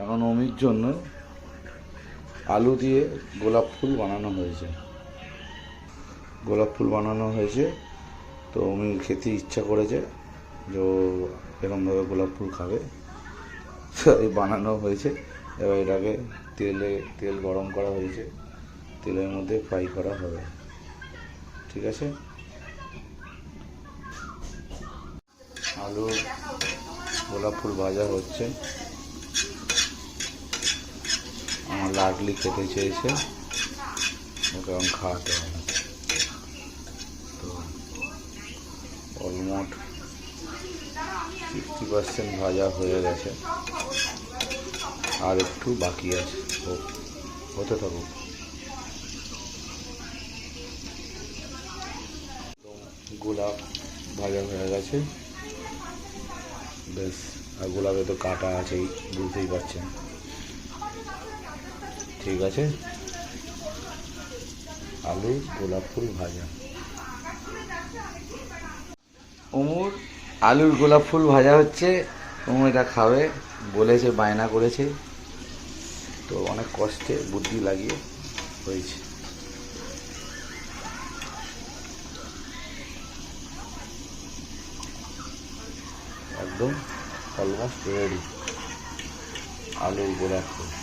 এখন অমির জন্য আলু দিয়ে গোলাপ ফুল বানানো হয়েছে। গোলাপ ফুল বানানো হয়েছে। তো অমি খেতে ইচ্ছা করেছে যে ও এরকমভাবে গোলাপ ফুল খাবে। তাই বানানো হয়েছে। এবার এটাকে তেলে, তেল গরম করা হয়েছে। তেলের মধ্যে ফ্রাই করা হবে। ঠিক আছে? আলু, গোলাপ ফুল ভাজা হচ্ছে। লাডলি খেতে চেয়েছে। ওকে এখন খাওয়াতে হবে। তো অলমোস্ট সিক্সটি পার্সেন্ট ভাজা হয়ে গেছে। আর একটু বাকি আছে। হতে থাকুক। গোলাপ ভাজা হয়ে গেছে। বেশ, আর গোলাপে তো কাটা আছেই, বুঝতেই পারছেন। ঠিক আছে? আলু, গোলাপ ফুল ভাজা। অমুর আলুর গোলাপ ফুল ভাজা হচ্ছে। অমুর এটা খাবে, বলেছে, বায়না করেছে। তো অনেক কষ্টে বুদ্ধি লাগিয়ে হয়েছে। একদম অলমোস্ট রেডি আলুর গোলাপ ফুল।